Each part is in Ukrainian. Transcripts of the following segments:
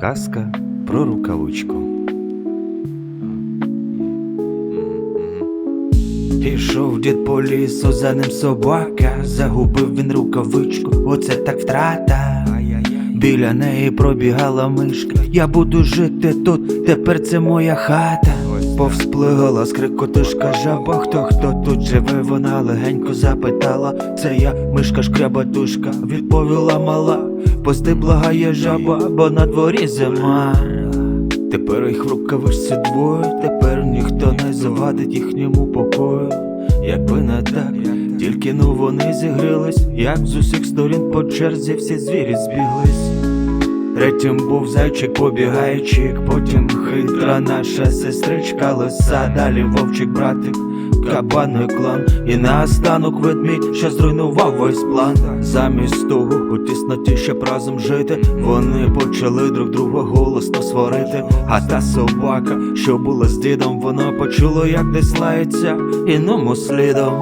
Казка про рукавичку. Пішов дід по лісу, за ним собака, загубив він рукавичку, оце так втрата. Біля неї пробігала мишка. Я буду жити тут, тепер це моя хата. Повсплигала скрикотушка жаба, хто хто тут живе, вона легенько запитала. Це я, мишка шкрябатушка, відповіла мала. Пусти благає жаба, бо на дворі зима. Тепер їх в рукавичці двоє, тепер ніхто не завадить їхньому покою. Якби не так, тільки ну вони зігрілись, як з усіх сторін по черзі всі звірі збіглись. Третім був зайчик побігайчик, потім хитра наша сестричка лиса, далі вовчик братик, кабан клан, і наостанок ведмідь, що зруйнував весь план. Замість того, у щоб разом жити, вони почали друг друга голосно сварити. А та собака, що була з дідом, вона почула, як десь лається іному слідом.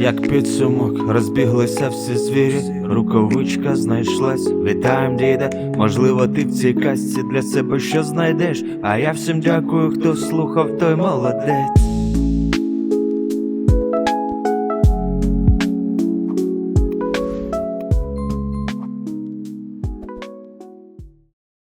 Як підсумок розбіглися всі звірі, рукавичка знайшлась. Вітаєм, діда. Можливо, ти в цій казці для себе що знайдеш. А я всім дякую, хто слухав, той молодець.